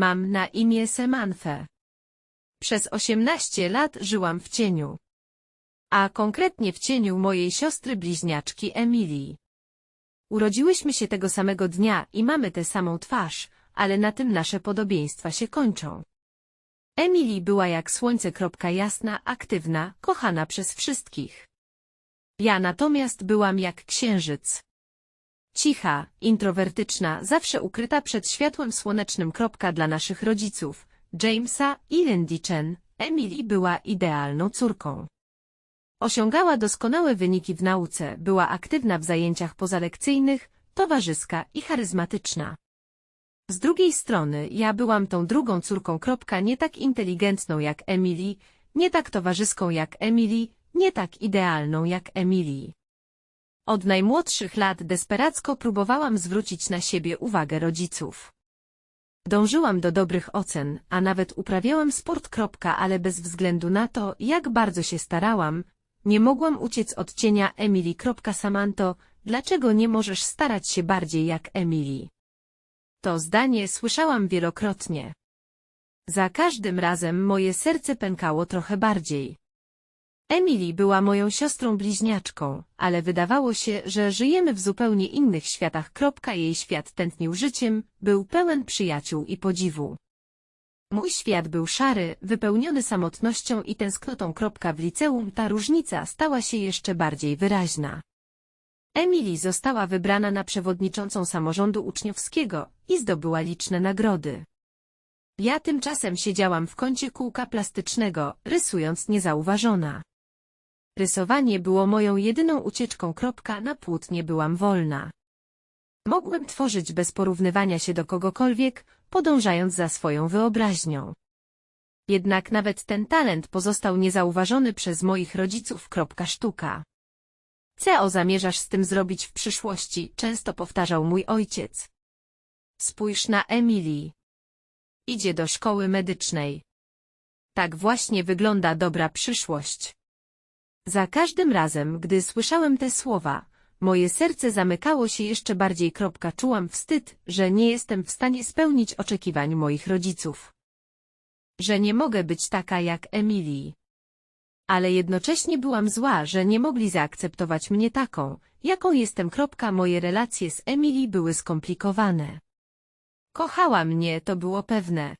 Mam na imię Semanfe. Przez 18 lat żyłam w cieniu. A konkretnie w cieniu mojej siostry bliźniaczki Emilii. Urodziłyśmy się tego samego dnia i mamy tę samą twarz, ale na tym nasze podobieństwa się kończą. Emily była jak słońce jasna, aktywna, kochana przez wszystkich. Ja natomiast byłam jak księżyc. Cicha, introwertyczna, zawsze ukryta przed światłem słonecznym kropka dla naszych rodziców, Jamesa i Lindy Chen, Emily była idealną córką. Osiągała doskonałe wyniki w nauce, była aktywna w zajęciach pozalekcyjnych, towarzyska i charyzmatyczna. Z drugiej strony, ja byłam tą drugą córką kropka nie tak inteligentną jak Emily, nie tak towarzyską jak Emily, nie tak idealną jak Emily. Od najmłodszych lat desperacko próbowałam zwrócić na siebie uwagę rodziców. Dążyłam do dobrych ocen, a nawet uprawiałam sport ale bez względu na to, jak bardzo się starałam, nie mogłam uciec od cienia Emily Samanto, dlaczego nie możesz starać się bardziej jak Emily? To zdanie słyszałam wielokrotnie. Za każdym razem moje serce pękało trochę bardziej. Emily była moją siostrą bliźniaczką, ale wydawało się, że żyjemy w zupełnie innych światach. Jej świat tętnił życiem, był pełen przyjaciół i podziwu. Mój świat był szary, wypełniony samotnością i tęsknotą. W liceum ta różnica stała się jeszcze bardziej wyraźna. Emily została wybrana na przewodniczącą samorządu uczniowskiego i zdobyła liczne nagrody. Ja tymczasem siedziałam w kącie kółka plastycznego, rysując niezauważona. Rysowanie było moją jedyną ucieczką. Na płótnie byłam wolna. Mogłem tworzyć bez porównywania się do kogokolwiek, podążając za swoją wyobraźnią. Jednak nawet ten talent pozostał niezauważony przez moich rodziców. Sztuka. Co zamierzasz z tym zrobić w przyszłości, często powtarzał mój ojciec. Spójrz na Emily. Idzie do szkoły medycznej. Tak właśnie wygląda dobra przyszłość. Za każdym razem, gdy słyszałem te słowa, moje serce zamykało się jeszcze bardziej. Kropka, czułam wstyd, że nie jestem w stanie spełnić oczekiwań moich rodziców. Że nie mogę być taka jak Emily. Ale jednocześnie byłam zła, że nie mogli zaakceptować mnie taką, jaką jestem. Kropka, moje relacje z Emily były skomplikowane. Kochała mnie, to było pewne.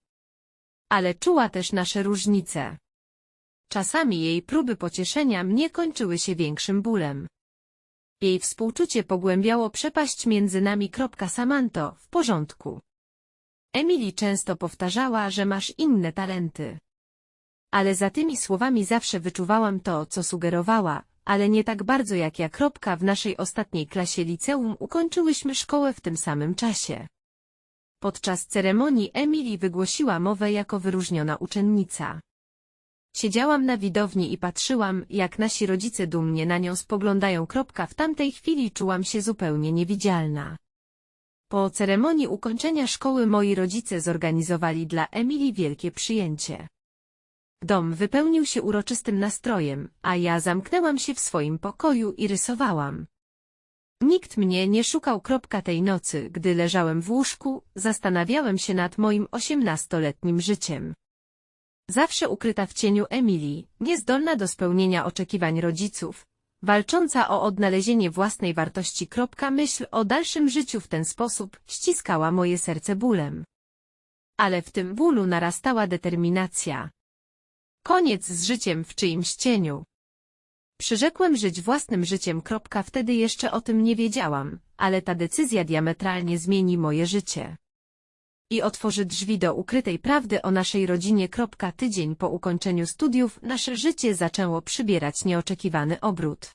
Ale czuła też nasze różnice. Czasami jej próby pocieszenia mnie kończyły się większym bólem. Jej współczucie pogłębiało przepaść między nami. Samanto, w porządku. Emily często powtarzała, że masz inne talenty. Ale za tymi słowami zawsze wyczuwałam to, co sugerowała, ale nie tak bardzo jak ja. W naszej ostatniej klasie liceum ukończyłyśmy szkołę w tym samym czasie. Podczas ceremonii Emily wygłosiła mowę jako wyróżniona uczennica. Siedziałam na widowni i patrzyłam, jak nasi rodzice dumnie na nią spoglądają. W tamtej chwili czułam się zupełnie niewidzialna. Po ceremonii ukończenia szkoły moi rodzice zorganizowali dla Emily wielkie przyjęcie. Dom wypełnił się uroczystym nastrojem, a ja zamknęłam się w swoim pokoju i rysowałam. Nikt mnie nie szukał. Tej nocy, gdy leżałem w łóżku, zastanawiałem się nad moim osiemnastoletnim życiem. Zawsze ukryta w cieniu Emilii, niezdolna do spełnienia oczekiwań rodziców, walcząca o odnalezienie własnej wartości. Myśl o dalszym życiu w ten sposób ściskała moje serce bólem. Ale w tym bólu narastała determinacja. Koniec z życiem w czyimś cieniu. Przyrzekłem żyć własnym życiem. Wtedy jeszcze o tym nie wiedziałam, ale ta decyzja diametralnie zmieni moje życie i otworzy drzwi do ukrytej prawdy o naszej rodzinie. Tydzień po ukończeniu studiów nasze życie zaczęło przybierać nieoczekiwany obrót.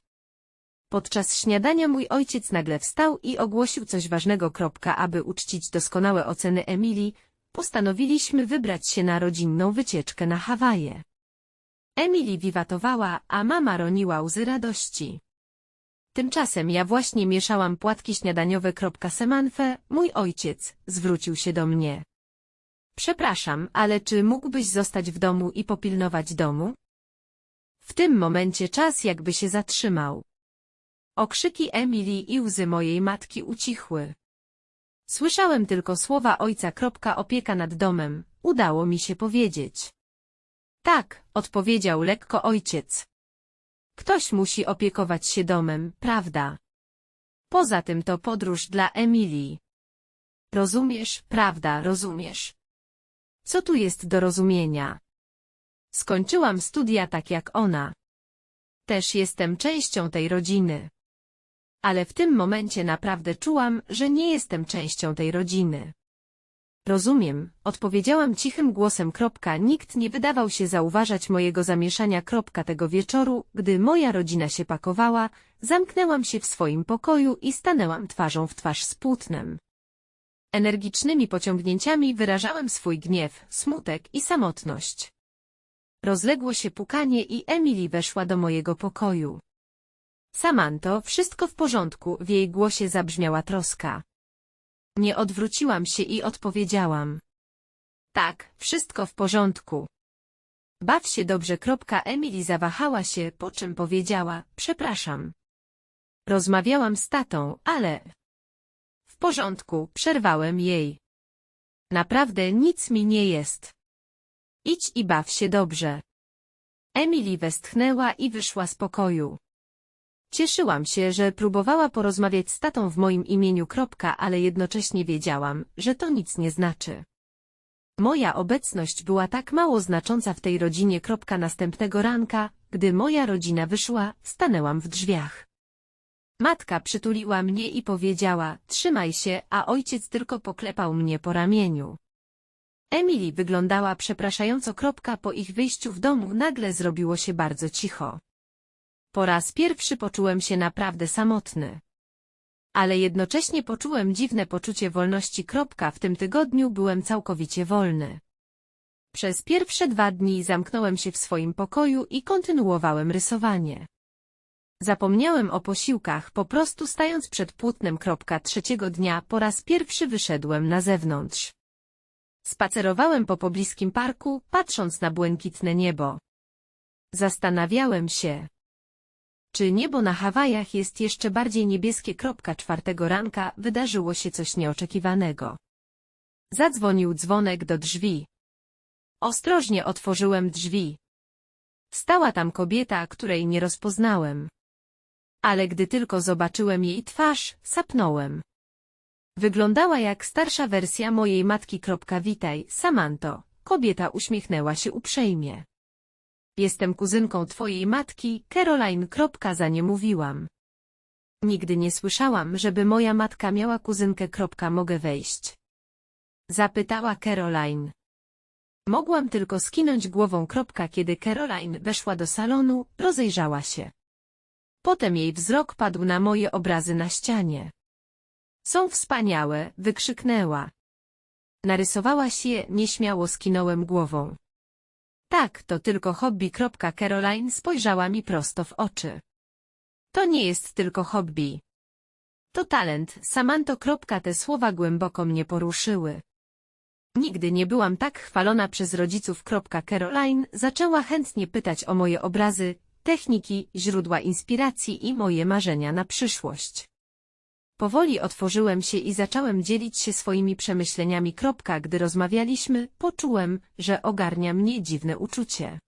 Podczas śniadania mój ojciec nagle wstał i ogłosił coś ważnego. Aby uczcić doskonałe oceny Emilii, postanowiliśmy wybrać się na rodzinną wycieczkę na Hawaje. Emily wiwatowała, a mama roniła łzy radości. Tymczasem ja właśnie mieszałam płatki śniadaniowe. Semanfe, mój ojciec, zwrócił się do mnie. Przepraszam, ale czy mógłbyś zostać w domu i popilnować domu? W tym momencie czas jakby się zatrzymał. Okrzyki Emily i łzy mojej matki ucichły. Słyszałem tylko słowa ojca. Opieka nad domem. Udało mi się powiedzieć. Tak, odpowiedział lekko ojciec. Ktoś musi opiekować się domem, prawda? Poza tym to podróż dla Emilii. Rozumiesz, prawda, rozumiesz. Co tu jest do rozumienia? Skończyłam studia tak jak ona. Też jestem częścią tej rodziny. Ale w tym momencie naprawdę czułam, że nie jestem częścią tej rodziny. Rozumiem, odpowiedziałam cichym głosem. Kropka, nikt nie wydawał się zauważać mojego zamieszania. Kropka, tego wieczoru, gdy moja rodzina się pakowała, zamknęłam się w swoim pokoju i stanęłam twarzą w twarz z płótnem. Energicznymi pociągnięciami wyrażałem swój gniew, smutek i samotność. Rozległo się pukanie i Emily weszła do mojego pokoju. Samanto, wszystko w porządku, w jej głosie zabrzmiała troska. Nie odwróciłam się i odpowiedziałam. Tak, wszystko w porządku. Baw się dobrze. Emily zawahała się, po czym powiedziała, przepraszam. Rozmawiałam z tatą, ale... W porządku, przerwałem jej. Naprawdę nic mi nie jest. Idź i baw się dobrze. Emily westchnęła i wyszła z pokoju. Cieszyłam się, że próbowała porozmawiać z tatą w moim imieniu. Kropka, ale jednocześnie wiedziałam, że to nic nie znaczy. Moja obecność była tak mało znacząca w tej rodzinie. Kropka następnego ranka, gdy moja rodzina wyszła, stanęłam w drzwiach. Matka przytuliła mnie i powiedziała, trzymaj się, a ojciec tylko poklepał mnie po ramieniu. Emily wyglądała przepraszająco. Kropka po ich wyjściu w domu nagle zrobiło się bardzo cicho. Po raz pierwszy poczułem się naprawdę samotny. Ale jednocześnie poczułem dziwne poczucie wolności. W tym tygodniu byłem całkowicie wolny. Przez pierwsze dwa dni zamknąłem się w swoim pokoju i kontynuowałem rysowanie. Zapomniałem o posiłkach, po prostu stając przed płótnem. Trzeciego dnia po raz pierwszy wyszedłem na zewnątrz. Spacerowałem po pobliskim parku, patrząc na błękitne niebo. Zastanawiałem się, czy niebo na Hawajach jest jeszcze bardziej niebieskie? Czwartego ranka wydarzyło się coś nieoczekiwanego. Zadzwonił dzwonek do drzwi. Ostrożnie otworzyłem drzwi. Stała tam kobieta, której nie rozpoznałem. Ale gdy tylko zobaczyłem jej twarz, sapnąłem. Wyglądała jak starsza wersja mojej matki. Witaj, Samanto. Kobieta uśmiechnęła się uprzejmie. Jestem kuzynką twojej matki, Caroline. Za nie mówiłam. Nigdy nie słyszałam, żeby moja matka miała kuzynkę. Mogę wejść? Zapytała Caroline. Mogłam tylko skinąć głową. Kiedy Caroline weszła do salonu, rozejrzała się. Potem jej wzrok padł na moje obrazy na ścianie. Są wspaniałe, wykrzyknęła. Narysowałaś je, nieśmiało skinąłem głową. Tak, to tylko hobby. Caroline spojrzała mi prosto w oczy. To nie jest tylko hobby. To talent, Samanto. Te słowa głęboko mnie poruszyły. Nigdy nie byłam tak chwalona przez rodziców. Caroline zaczęła chętnie pytać o moje obrazy, techniki, źródła inspiracji i moje marzenia na przyszłość. Powoli otworzyłem się i zacząłem dzielić się swoimi przemyśleniami. Gdy rozmawialiśmy, poczułem, że ogarnia mnie dziwne uczucie.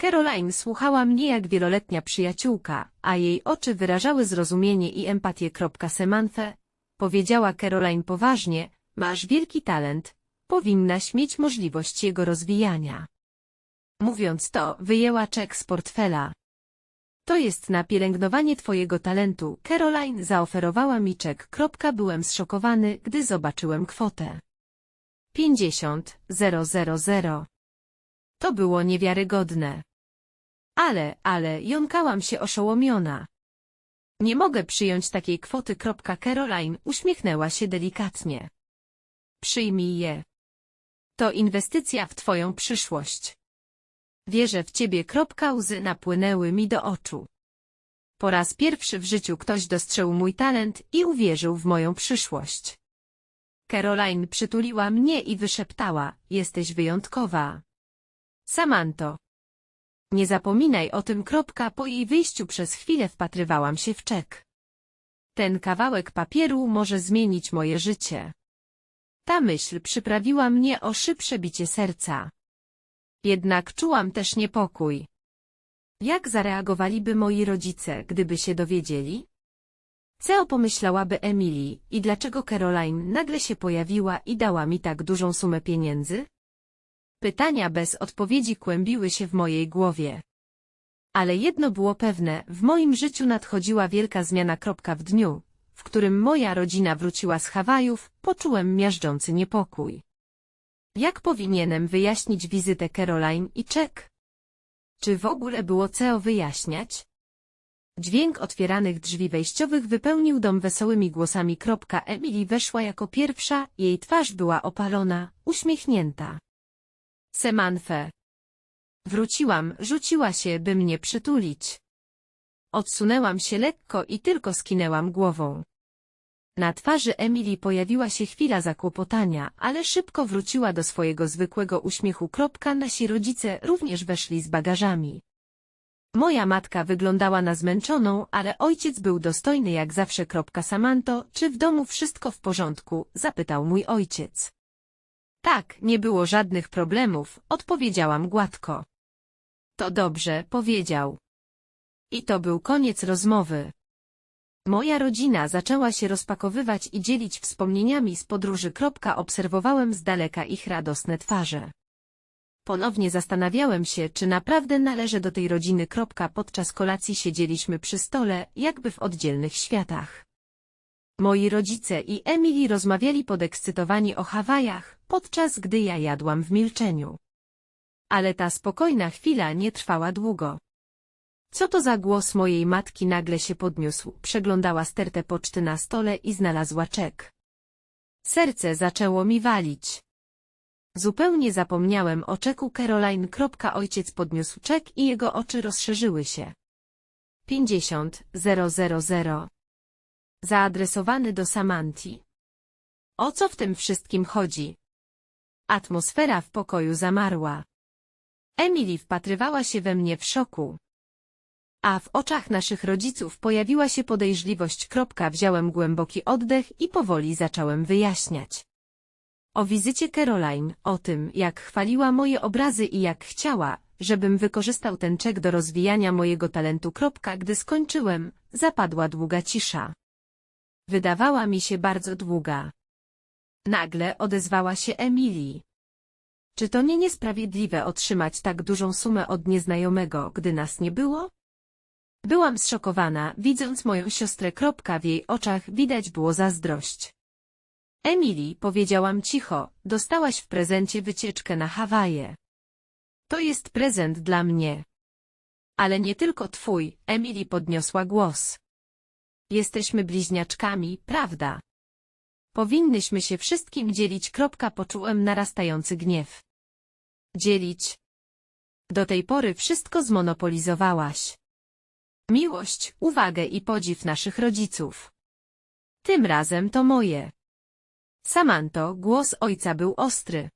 Caroline słuchała mnie jak wieloletnia przyjaciółka, a jej oczy wyrażały zrozumienie i empatię. Semanthe, powiedziała Caroline poważnie, masz wielki talent, powinnaś mieć możliwość jego rozwijania. Mówiąc to, wyjęła czek z portfela. To jest na pielęgnowanie twojego talentu. Caroline zaoferowała mi czek. Byłem zszokowany, gdy zobaczyłem kwotę. 50 000. To było niewiarygodne. Ale, ale, jąkałam się oszołomiona. Nie mogę przyjąć takiej kwoty. Caroline uśmiechnęła się delikatnie. Przyjmij je. To inwestycja w twoją przyszłość. Wierzę w ciebie. Łzy napłynęły mi do oczu. Po raz pierwszy w życiu ktoś dostrzegł mój talent i uwierzył w moją przyszłość. Caroline przytuliła mnie i wyszeptała, jesteś wyjątkowa. Samanto. Nie zapominaj o tym. Po jej wyjściu przez chwilę wpatrywałam się w czek. Ten kawałek papieru może zmienić moje życie. Ta myśl przyprawiła mnie o szybsze bicie serca. Jednak czułam też niepokój. Jak zareagowaliby moi rodzice, gdyby się dowiedzieli? Co pomyślałaby Emily i dlaczego Caroline nagle się pojawiła i dała mi tak dużą sumę pieniędzy? Pytania bez odpowiedzi kłębiły się w mojej głowie. Ale jedno było pewne, w moim życiu nadchodziła wielka zmiana. W dniu, w którym moja rodzina wróciła z Hawajów, poczułem miażdżący niepokój. Jak powinienem wyjaśnić wizytę Caroline i Czek? Czy w ogóle było co wyjaśniać? Dźwięk otwieranych drzwi wejściowych wypełnił dom wesołymi głosami. Emily weszła jako pierwsza, jej twarz była opalona, uśmiechnięta. Semanfe. Wróciłam, rzuciła się, by mnie przytulić. Odsunęłam się lekko i tylko skinęłam głową. Na twarzy Emily pojawiła się chwila zakłopotania, ale szybko wróciła do swojego zwykłego uśmiechu. Nasi rodzice również weszli z bagażami. Moja matka wyglądała na zmęczoną, ale ojciec był dostojny jak zawsze. Samanto, czy w domu wszystko w porządku? zapytał mój ojciec. Tak, nie było żadnych problemów, odpowiedziałam gładko. To dobrze, powiedział. I to był koniec rozmowy. Moja rodzina zaczęła się rozpakowywać i dzielić wspomnieniami z podróży. Obserwowałem z daleka ich radosne twarze. Ponownie zastanawiałem się, czy naprawdę należę do tej rodziny. Podczas kolacji siedzieliśmy przy stole, jakby w oddzielnych światach. Moi rodzice i Emily rozmawiali podekscytowani o Hawajach, podczas gdy ja jadłam w milczeniu. Ale ta spokojna chwila nie trwała długo. Co to za głos mojej matki nagle się podniósł, przeglądała stertę poczty na stole i znalazła czek. Serce zaczęło mi walić. Zupełnie zapomniałem o czeku Caroline. Ojciec podniósł czek i jego oczy rozszerzyły się. 50 000 Zaadresowany do Samanti. O co w tym wszystkim chodzi? Atmosfera w pokoju zamarła. Emily wpatrywała się we mnie w szoku. A w oczach naszych rodziców pojawiła się podejrzliwość. Wziąłem głęboki oddech i powoli zacząłem wyjaśniać. O wizycie Caroline, o tym, jak chwaliła moje obrazy i jak chciała, żebym wykorzystał ten czek do rozwijania mojego talentu. Gdy skończyłem, zapadła długa cisza. Wydawała mi się bardzo długa. Nagle odezwała się Emily. Czy to nie niesprawiedliwe otrzymać tak dużą sumę od nieznajomego, gdy nas nie było? Byłam zszokowana, widząc moją siostrę. W jej oczach widać było zazdrość. Emily, powiedziałam cicho, dostałaś w prezencie wycieczkę na Hawaje. To jest prezent dla mnie. Ale nie tylko twój, Emily podniosła głos. Jesteśmy bliźniaczkami, prawda? Powinnyśmy się wszystkim dzielić. Poczułem narastający gniew. Dzielić. Do tej pory wszystko zmonopolizowałaś. Miłość, uwagę i podziw naszych rodziców. Tym razem to moje. Samanto, głos ojca był ostry.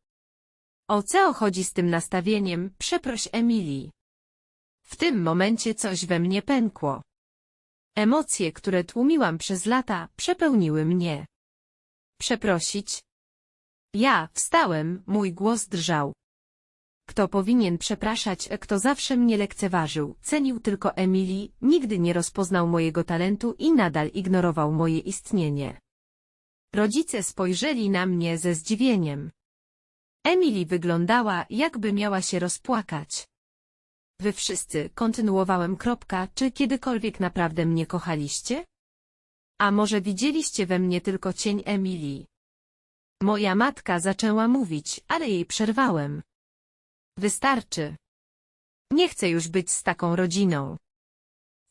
O co chodzi z tym nastawieniem, przeproś Emilii. W tym momencie coś we mnie pękło. Emocje, które tłumiłam przez lata, przepełniły mnie. Przeprosić? Ja wstałem, mój głos drżał. Kto powinien przepraszać, kto zawsze mnie lekceważył, cenił tylko Emilii, nigdy nie rozpoznał mojego talentu i nadal ignorował moje istnienie. Rodzice spojrzeli na mnie ze zdziwieniem. Emily wyglądała, jakby miała się rozpłakać. Wy wszyscy, kontynuowałem kropka, czy kiedykolwiek naprawdę mnie kochaliście? A może widzieliście we mnie tylko cień Emilii? Moja matka zaczęła mówić, ale jej przerwałem. Wystarczy. Nie chcę już być z taką rodziną.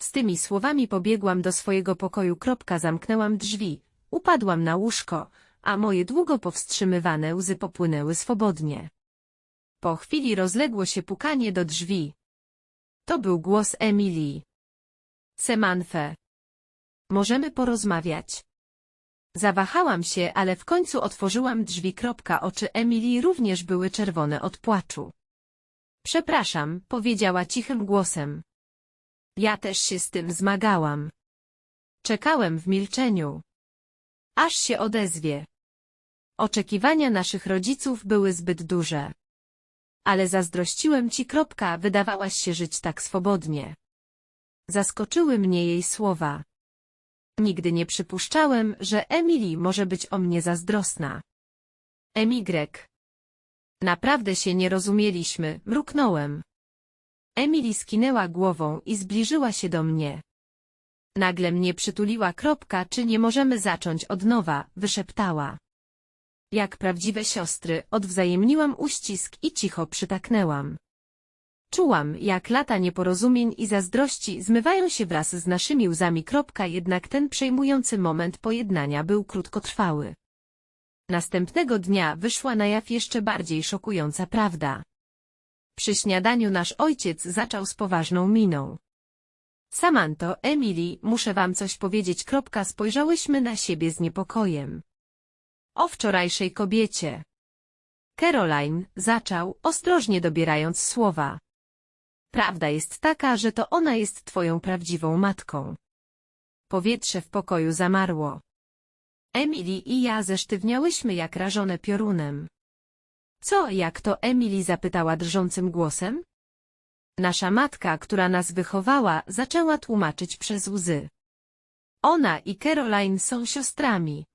Z tymi słowami pobiegłam do swojego pokoju. Kropka zamknęłam drzwi, upadłam na łóżko, a moje długo powstrzymywane łzy popłynęły swobodnie. Po chwili rozległo się pukanie do drzwi. To był głos Emilii. Semanfe. Możemy porozmawiać. Zawahałam się, ale w końcu otworzyłam drzwi. Kropka, oczy Emilii również były czerwone od płaczu. Przepraszam, powiedziała cichym głosem. Ja też się z tym zmagałam. Czekałem w milczeniu. Aż się odezwie. Oczekiwania naszych rodziców były zbyt duże. Ale zazdrościłem ci, kropka, wydawałaś się żyć tak swobodnie. Zaskoczyły mnie jej słowa. Nigdy nie przypuszczałem, że Emily może być o mnie zazdrosna. Emigrek. Naprawdę się nie rozumieliśmy, mruknąłem. Emily skinęła głową i zbliżyła się do mnie. Nagle mnie przytuliła kropka, czy nie możemy zacząć od nowa, wyszeptała. Jak prawdziwe siostry, odwzajemniłam uścisk i cicho przytaknęłam. Czułam, jak lata nieporozumień i zazdrości zmywają się wraz z naszymi łzami. Kropka, jednak ten przejmujący moment pojednania był krótkotrwały. Następnego dnia wyszła na jaw jeszcze bardziej szokująca prawda. Przy śniadaniu nasz ojciec zaczął z poważną miną. Samanto, Emily, muszę wam coś powiedzieć. Kropka, spojrzałyśmy na siebie z niepokojem. O wczorajszej kobiecie. Caroline zaczął, ostrożnie dobierając słowa. Prawda jest taka, że to ona jest twoją prawdziwą matką. Powietrze w pokoju zamarło. Emily i ja zesztywniałyśmy jak rażone piorunem. Co, jak to Emily zapytała drżącym głosem? Nasza matka, która nas wychowała, zaczęła tłumaczyć przez łzy. Ona i Caroline są siostrami.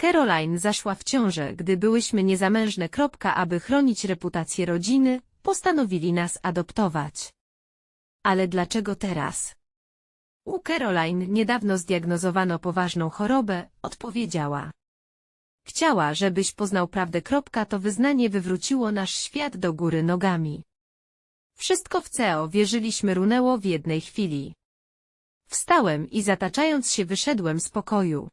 Caroline zaszła w ciążę, gdy byłyśmy niezamężne. Kropka, aby chronić reputację rodziny, postanowili nas adoptować. Ale dlaczego teraz? U Caroline niedawno zdiagnozowano poważną chorobę, odpowiedziała. Chciała, żebyś poznał prawdę. To wyznanie wywróciło nasz świat do góry nogami. Wszystko w CEO wierzyliśmy runęło w jednej chwili. Wstałem i zataczając się wyszedłem z pokoju.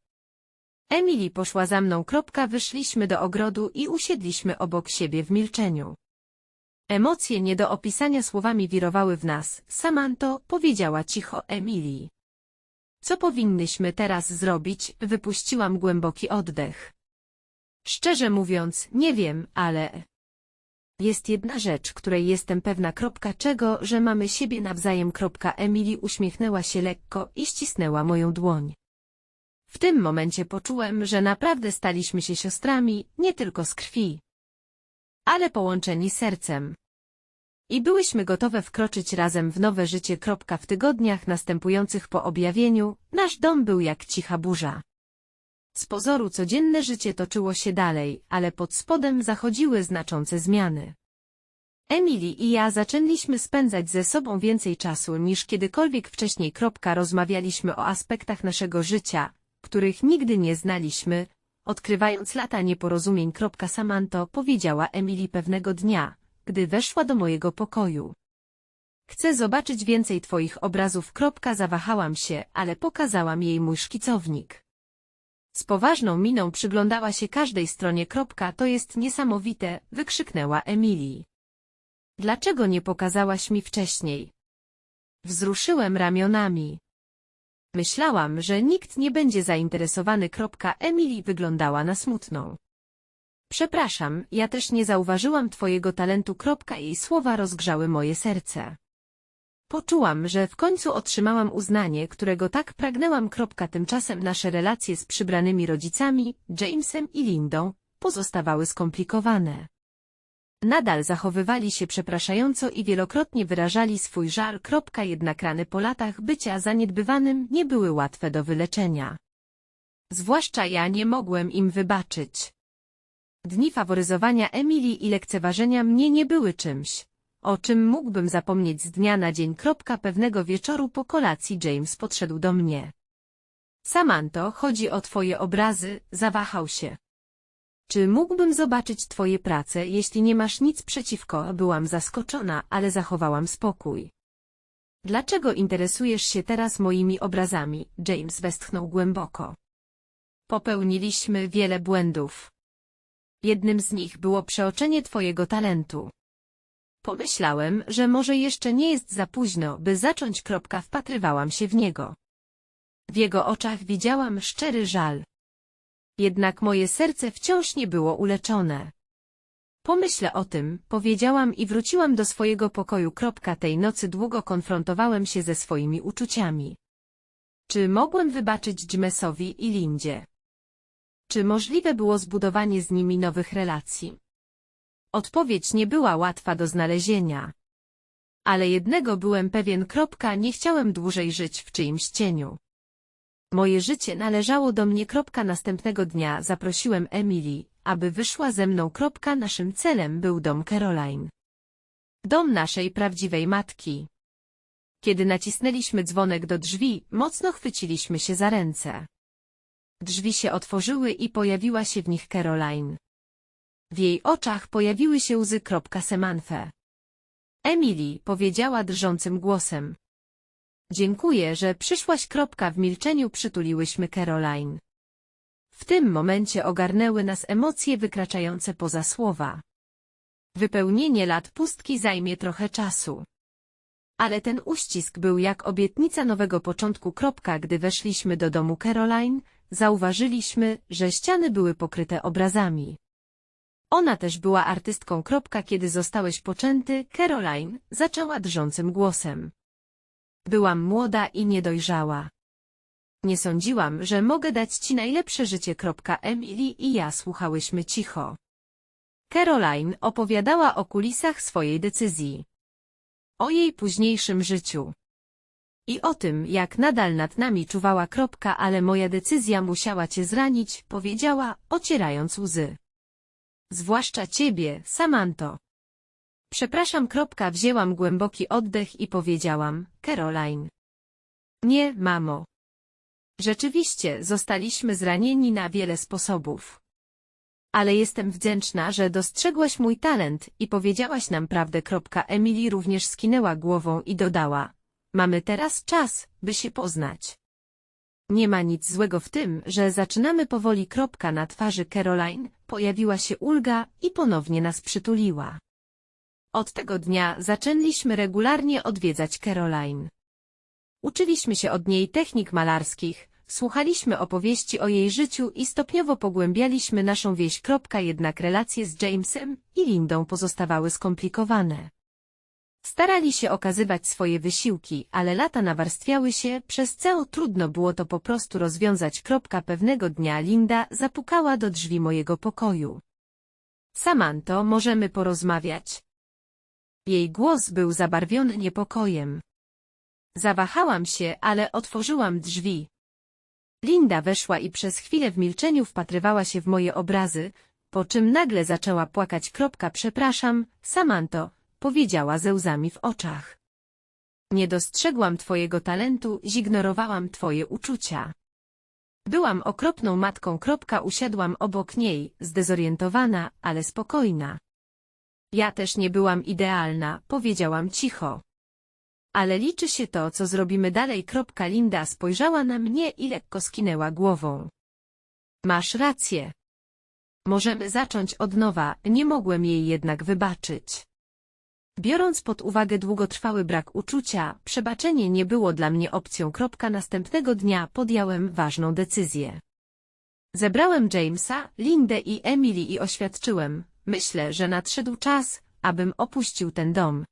Emily poszła za mną. Wyszliśmy do ogrodu i usiedliśmy obok siebie w milczeniu. Emocje nie do opisania słowami wirowały w nas. Samanto, powiedziała cicho Emily. Co powinnyśmy teraz zrobić? Wypuściłam głęboki oddech. Szczerze mówiąc, nie wiem, ale... Jest jedna rzecz, której jestem pewna. Kropka czego, że mamy siebie nawzajem. Kropka Emily uśmiechnęła się lekko i ścisnęła moją dłoń. W tym momencie poczułem, że naprawdę staliśmy się siostrami, nie tylko z krwi, ale połączeni sercem. I byłyśmy gotowe wkroczyć razem w nowe życie. W tygodniach następujących po objawieniu, nasz dom był jak cicha burza. Z pozoru codzienne życie toczyło się dalej, ale pod spodem zachodziły znaczące zmiany. Emily i ja zaczęliśmy spędzać ze sobą więcej czasu niż kiedykolwiek wcześniej. Rozmawialiśmy o aspektach naszego życia, których nigdy nie znaliśmy, odkrywając lata nieporozumień. Samanto powiedziała Emily pewnego dnia, gdy weszła do mojego pokoju. Chcę zobaczyć więcej twoich obrazów. Zawahałam się, ale pokazałam jej mój szkicownik. Z poważną miną przyglądała się każdej stronie. To jest niesamowite, wykrzyknęła Emily. Dlaczego nie pokazałaś mi wcześniej? Wzruszyłem ramionami. Myślałam, że nikt nie będzie zainteresowany. Emily wyglądała na smutną. Przepraszam, ja też nie zauważyłam twojego talentu. Jej słowa rozgrzały moje serce. Poczułam, że w końcu otrzymałam uznanie, którego tak pragnęłam. Tymczasem nasze relacje z przybranymi rodzicami, Jamesem i Lindą, pozostawały skomplikowane. Nadal zachowywali się przepraszająco i wielokrotnie wyrażali swój żal. Jednak rany po latach bycia zaniedbywanym nie były łatwe do wyleczenia. Zwłaszcza ja nie mogłem im wybaczyć. Dni faworyzowania Emily i lekceważenia mnie nie były czymś, o czym mógłbym zapomnieć z dnia na dzień. Pewnego wieczoru po kolacji James podszedł do mnie. Samanto, chodzi o twoje obrazy, zawahał się. Czy mógłbym zobaczyć twoje prace, jeśli nie masz nic przeciwko? Byłam zaskoczona, ale zachowałam spokój. Dlaczego interesujesz się teraz moimi obrazami? James westchnął głęboko. Popełniliśmy wiele błędów. Jednym z nich było przeoczenie twojego talentu. Pomyślałem, że może jeszcze nie jest za późno, by zacząć. Kropka wpatrywałam się w niego. W jego oczach widziałam szczery żal. Jednak moje serce wciąż nie było uleczone. Pomyślę o tym, powiedziałam i wróciłam do swojego pokoju. Tej nocy długo konfrontowałem się ze swoimi uczuciami. Czy mogłem wybaczyć Jamesowi i Lindzie? Czy możliwe było zbudowanie z nimi nowych relacji? Odpowiedź nie była łatwa do znalezienia. Ale jednego byłem pewien. Nie chciałem dłużej żyć w czyimś cieniu. Moje życie należało do mnie. Następnego dnia zaprosiłem Emily, aby wyszła ze mną. Naszym celem był dom Caroline. Dom naszej prawdziwej matki. Kiedy nacisnęliśmy dzwonek do drzwi, mocno chwyciliśmy się za ręce. Drzwi się otworzyły i pojawiła się w nich Caroline. W jej oczach pojawiły się łzy. Semanthe. Emily powiedziała drżącym głosem. Dziękuję, że przyszłaś. Kropka w milczeniu przytuliłyśmy Caroline. W tym momencie ogarnęły nas emocje wykraczające poza słowa. Wypełnienie lat pustki zajmie trochę czasu. Ale ten uścisk był jak obietnica nowego początku. Kropka, gdy weszliśmy do domu Caroline, zauważyliśmy, że ściany były pokryte obrazami. Ona też była artystką. Kropka, kiedy zostałeś poczęty, Caroline, zaczęła drżącym głosem. Byłam młoda i niedojrzała. Nie sądziłam, że mogę dać ci najlepsze życie. Emily i ja słuchałyśmy cicho. Caroline opowiadała o kulisach swojej decyzji. O jej późniejszym życiu. I o tym, jak nadal nad nami czuwała. Kropka, ale moja decyzja musiała cię zranić, powiedziała, ocierając łzy. Zwłaszcza ciebie, Samanto. Przepraszam. Kropka, wzięłam głęboki oddech i powiedziałam, Caroline. Nie, mamo. Rzeczywiście, zostaliśmy zranieni na wiele sposobów. Ale jestem wdzięczna, że dostrzegłaś mój talent i powiedziałaś nam prawdę. Emily również skinęła głową i dodała. Mamy teraz czas, by się poznać. Nie ma nic złego w tym, że zaczynamy powoli. Kropka na twarzy Caroline, pojawiła się ulga i ponownie nas przytuliła. Od tego dnia zaczęliśmy regularnie odwiedzać Caroline. Uczyliśmy się od niej technik malarskich, słuchaliśmy opowieści o jej życiu i stopniowo pogłębialiśmy naszą wieś. Jednak relacje z Jamesem i Lindą pozostawały skomplikowane. Starali się okazywać swoje wysiłki, ale lata nawarstwiały się, przez co trudno było to po prostu rozwiązać. Pewnego dnia Linda zapukała do drzwi mojego pokoju. Samanto, możemy porozmawiać. Jej głos był zabarwiony niepokojem. Zawahałam się, ale otworzyłam drzwi. Linda weszła i przez chwilę w milczeniu wpatrywała się w moje obrazy, po czym nagle zaczęła płakać. Przepraszam, Samanto, powiedziała ze łzami w oczach. Nie dostrzegłam twojego talentu, zignorowałam twoje uczucia. Byłam okropną matką. Usiadłam obok niej, zdezorientowana, ale spokojna. Ja też nie byłam idealna, powiedziałam cicho. Ale liczy się to, co zrobimy dalej. Linda spojrzała na mnie i lekko skinęła głową. Masz rację. Możemy zacząć od nowa, nie mogłem jej jednak wybaczyć. Biorąc pod uwagę długotrwały brak uczucia, przebaczenie nie było dla mnie opcją. Następnego dnia podjąłem ważną decyzję. Zebrałem Jamesa, Lindę i Emily i oświadczyłem, myślę, że nadszedł czas, abym opuścił ten dom.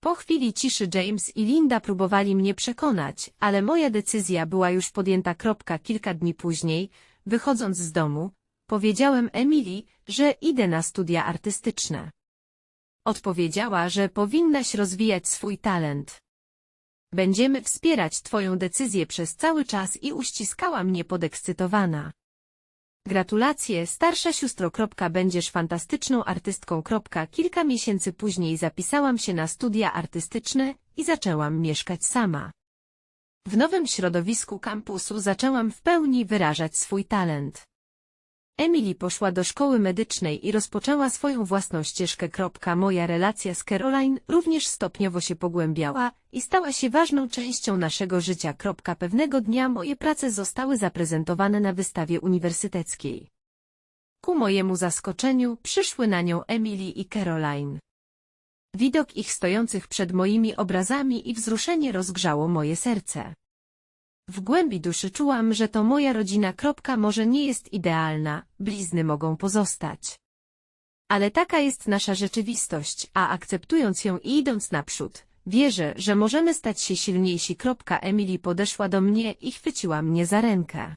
Po chwili ciszy James i Linda próbowali mnie przekonać, ale moja decyzja była już podjęta. Kilka dni później, wychodząc z domu, powiedziałem Emily, że idę na studia artystyczne. Odpowiedziała, że powinnaś rozwijać swój talent. Będziemy wspierać Twoją decyzję przez cały czas i uściskała mnie podekscytowana. Gratulacje, starsza siostro. Będziesz fantastyczną artystką. Kilka miesięcy później zapisałam się na studia artystyczne i zaczęłam mieszkać sama. W nowym środowisku kampusu zaczęłam w pełni wyrażać swój talent. Emily poszła do szkoły medycznej i rozpoczęła swoją własną ścieżkę. Moja relacja z Caroline również stopniowo się pogłębiała i stała się ważną częścią naszego życia. Pewnego dnia moje prace zostały zaprezentowane na wystawie uniwersyteckiej. Ku mojemu zaskoczeniu przyszły na nią Emily i Caroline. Widok ich stojących przed moimi obrazami i wzruszenie rozgrzało moje serce. W głębi duszy czułam, że to moja rodzina. Kropka może nie jest idealna, blizny mogą pozostać. Ale taka jest nasza rzeczywistość, a akceptując ją i idąc naprzód, Wierzę, że możemy stać się silniejsi. Kropka Emily podeszła do mnie i chwyciła mnie za rękę.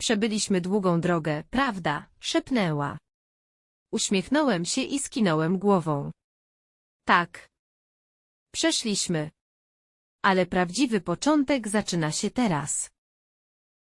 Przebyliśmy długą drogę, prawda? szepnęła. Uśmiechnąłem się i skinąłem głową. Tak. Przeszliśmy. Ale prawdziwy początek zaczyna się teraz.